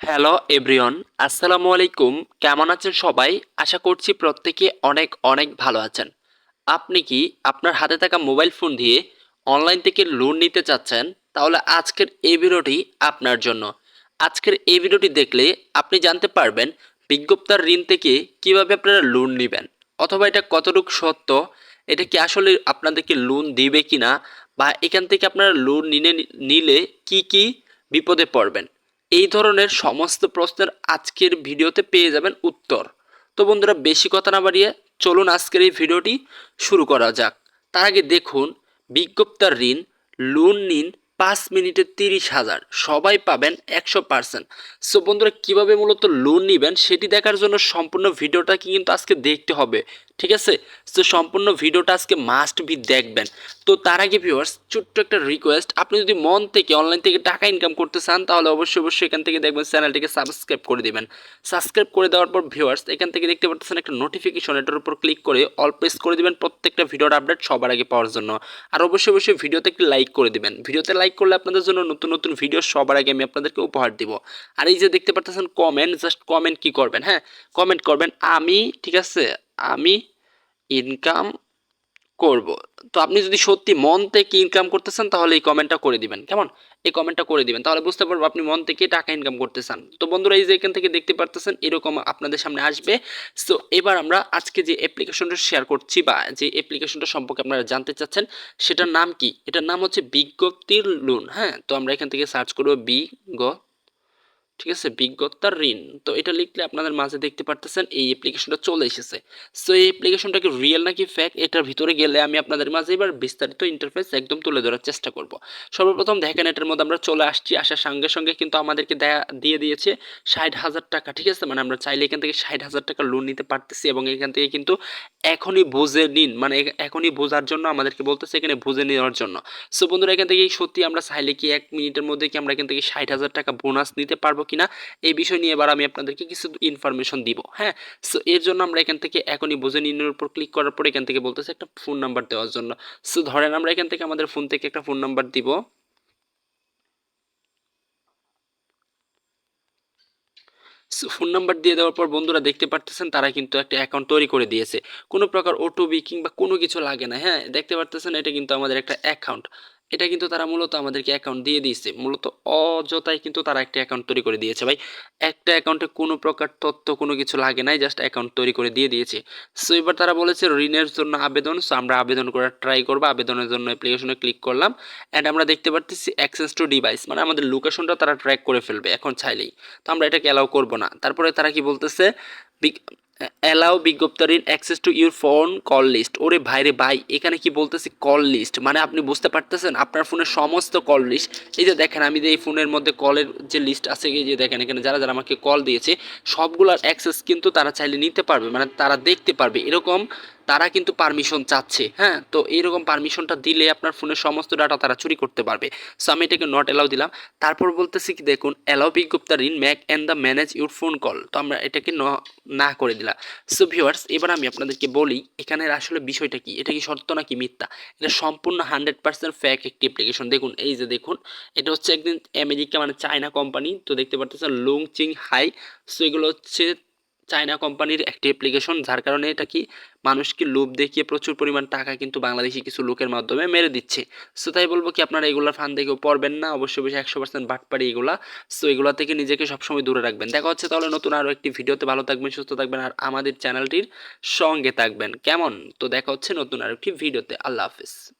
Hello everyone আসসালামু আলাইকুম কেমন আছেন সবাই? আশা করছি প্রত্যেকে অনেক অনেক ভালো আছেন। আপনি কি আপনার হাতে থাকা মোবাইল ফোন দিয়ে অনলাইন থেকে লোন নিতে চাচ্ছেন? তাহলে আজকের এই ভিডিওটি আপনার জন্য। আজকের এই ভিডিওটি দেখলে আপনি জানতে পারবেন বিজ্ঞপ্তার ঋণ থেকে কীভাবে আপনারা লোন নেবেন। অথবা এটা কতটুকু সত্য? এটা কি আসলে আপনাদেরকে লোন দিবে কিনা? বা এখান থেকে আপনারা লোন নিলে কি কি বিপদে পড়বেন? এই ধরনের সমস্ত প্রশ্নের আজকের ভিডিওতে পেয়ে যাবেন উত্তর। তো বন্ধুরা, বেশি কথা না বাড়িয়ে চলুন আজকের এই ভিডিওটি শুরু করা যাক। তার আগে দেখুন, বিজ্ঞপ্তার ঋণ, লোন নিন পাঁচ মিনিটে তিরিশ হাজার। সবাই পাবেন একশো পার্সেন্ট সো বন্ধুরা, কীভাবে মূলত লোন নেবেন সেটি দেখার জন্য সম্পূর্ণ ভিডিওটা কিন্তু আজকে দেখতে হবে, ঠিক আছে? তো সম্পূর্ণ ভিডিওটা আজকে মাস্ট বি দেখবেন। তো, তার আগে ভিউয়ার্স ছোট্ট একটা রিকোয়েস্ট আপনি যদি মন থেকে অনলাইন থেকে টাকা ইনকাম করতে চান, তাহলে অবশ্যই অবশ্যই এখান থেকে দেখবেন চ্যানেলটিকে সাবস্ক্রাইব করে দিবেন। সাবস্ক্রাইব করে দেওয়ার পর ভিউয়ার্স এখান থেকে দেখতে পাচ্ছেন একটা নোটিফিকেশন এটার উপর ক্লিক করে অল প্রেস করে দিবেন প্রত্যেকটা ভিডিওর আপডেট সবার আগে পাওয়ার জন্য। আর অবশ্যই অবশ্যই ভিডিওতে একটি লাইক করে দেবেন। ভিডিওতে লাইক করলে আপনাদের জন্য নতুন নতুন ভিডিও সবার আগে আমি আপনাদেরকে উপহার দিব। আর এই যে দেখতে পারতেছেন কমেন্ট জাস্ট কমেন্ট কি করবেন হ্যাঁ? কমেন্ট করবেন, আমি, ঠিক আছে, আমি ইনকাম করব। তো আপনি যদি সত্যি মন থেকে ইনকাম করতেছেন, তাহলে এই কমেন্টটা করে দিবেন। কেমন? এই কমেন্টটা করে দিবেন। তাহলে বুঝতে পারব আপনি মন থেকে টাকা ইনকাম করতে চান তো বন্ধুরা, এই যে এখান থেকে দেখতে পারতেছেন, এরকম আপনাদের সামনে আসবে। সো এবার আমরা আজকে যে অ্যাপ্লিকেশনটা শেয়ার করছি বা যে অ্যাপ্লিকেশনটা সম্পর্কে আপনারা জানতে চাচ্ছেন, সেটার নাম কি? এটার নাম হচ্ছে বিজ্ঞপ্তির লোন হ্যাঁ? তো আমরা এখান থেকে সার্চ করব বিগ ঠিক আছে, বিজ্ঞতার ঋণ। তো এটা লিখলে আপনাদের মাঝে দেখতে পারতেছেন এই অ্যাপ্লিকেশনটা চলে এসেছে। সো এই অ্যাপ্লিকেশনটা কি রিয়েল নাকি ফ্যাক এটার ভিতরে গেলে আমি আপনাদের মাঝে এবার বিস্তারিত ইন্টারফেস একদম তুলে ধরার চেষ্টা করব। সর্বপ্রথম দেখেন, এটার মধ্যে আমরা চলে আসছি। আসার সঙ্গে সঙ্গে কিন্তু আমাদেরকে দেয়া, দিয়ে দিয়েছে ষাট হাজার টাকা, ঠিক আছে? মানে আমরা চাইলে এখান থেকে ষাট হাজার টাকা লোন নিতে পারতেছি এবং এখান থেকে কিন্তু এখনই বুঝে নিন। মানে এখনই বোঝার জন্য আমাদেরকে বলতেছে এখানে বুঝে নেওয়ার জন্য। সো বন্ধুরা, এখান থেকে সত্যি আমরা চাইলে কি এক মিনিটের মধ্যে কি আমরা এখান থেকে ষাট হাজার টাকা বোনাস নিতে পারব? কিনা, এই বিষয় নিয়ে এবার আমি আপনাদেরকে কিছু ইনফরমেশন দিব হ্যাঁ? সো এর জন্য আমরা এখান থেকে এখনই বুঝে নিনের উপর ক্লিক করার পর এখান থেকে বলতেছে একটা ফোন নাম্বার দেওয়ার জন্য। সো ধরেন আমরা এখান থেকে আমাদের ফোন থেকে একটা ফোন নাম্বার দিব। ফোন নাম্বার দিয়ে দেওয়ার পর বন্ধুরা দেখতে পারতেছেন, তারা কিন্তু একটা অ্যাকাউন্ট তৈরি করে দিয়েছে। কোনো প্রকার ওটিপি কিংবা কোনো কিছু লাগে না হ্যাঁ? দেখতে পারতেছেন, এটা কিন্তু আমাদের একটা অ্যাকাউন্ট এটা কিন্তু তারা মূলত আমাদেরকে অ্যাকাউন্ট দিয়ে দিয়েছে। মূলত অযথাই কিন্তু তারা একটা অ্যাকাউন্ট তৈরি করে দিয়েছে ভাই। একটা অ্যাকাউন্টে কোনো প্রকার তথ্য, কোনো কিছু লাগে নাই জাস্ট অ্যাকাউন্ট তৈরি করে দিয়ে দিয়েছে। সো এবার তারা বলেছে ঋণের জন্য আবেদন। সো আমরা আবেদন করার ট্রাই করব। আবেদনের জন্য অ্যাপ্লিকেশনে ক্লিক করলাম। অ্যান্ড আমরা দেখতে পারতেছি অ্যাক্সেস টু ডিভাইস মানে আমাদের লোকেশনটা তারা ট্র্যাক করে ফেলবে, এখন চাইলেই। তো আমরা এটাকে অ্যালাউ করব না। তারপরে তারা কি বলতেছে allow বিজ্ঞপ্তারিন access to your phone call list ওরে ভাইরে ভাই, এখানে কি বলতেছে কল লিস্ট মানে আপনি বুঝতে পারতেছেন? আপনার ফোনের সমস্ত কল লিস্ট এই যে দেখেন, আমি যে এই ফোনের মধ্যে কলের যে লিস্ট আছে, এই যে দেখেন, এখানে যারা যারা আমাকে কল দিয়েছে, সবগুলোর অ্যাক্সেস কিন্তু তারা চাইলে নিতে পারবে মানে তারা দেখতে পারবে। এরকম তারা কিন্তু পারমিশন চাচ্ছে হ্যাঁ? তো এইরকম পারমিশনটা দিলে আপনার ফোনের সমস্ত ডাটা তারা চুরি করতে পারবে। সো আমি এটাকে নট অ্যালাউ দিলাম। তারপর বলতেছি কি, দেখুন অ্যালাউ বিজ্ঞপ্তা ঋণ make and the manage your phone call তো আমরা এটাকে না করে দিলাম। সো ভিউয়ার্স এবার আমি আপনাদেরকে বলি, এখানের আসলে বিষয়টা কি? এটা কি সত্য নাকি মিথ্যা? এটা সম্পূর্ণ হান্ড্রেড পার্সেন্ট ফ্যাক একটি অ্যাপ্লিকেশন দেখুন, এই যে দেখুন, এটা হচ্ছে একদিন আমেরিকা মানে চায়না কোম্পানি তো দেখতে পারতেছেন লুং চিং হাই সো এগুলো হচ্ছে চায়না কোম্পানির একটি অ্যাপ্লিকেশন যার কারণে এটা কি মানুষকে লোভ দেখিয়ে প্রচুর পরিমাণ টাকা কিন্তু বাংলাদেশি কিছু লোকের মাধ্যমে মেরে দিচ্ছে। সো তাই বলব কি, আপনারা এগুলোর ফান দেখেও পড়বেন না, অবশ্যই বেশি একশো পার্সেন্ট বাটপারি এগুলা। সো এগুলো থেকে নিজেকে সবসময় দূরে রাখবেন। দেখা হচ্ছে তাহলে নতুন আরও একটি ভিডিওতে। ভালো থাকবেন, সুস্থ থাকবেন আর আমাদের চ্যানেলটির সঙ্গে থাকবেন। কেমন? তো দেখা হচ্ছে নতুন আরও একটি ভিডিওতে। আল্লাহ হাফিজ।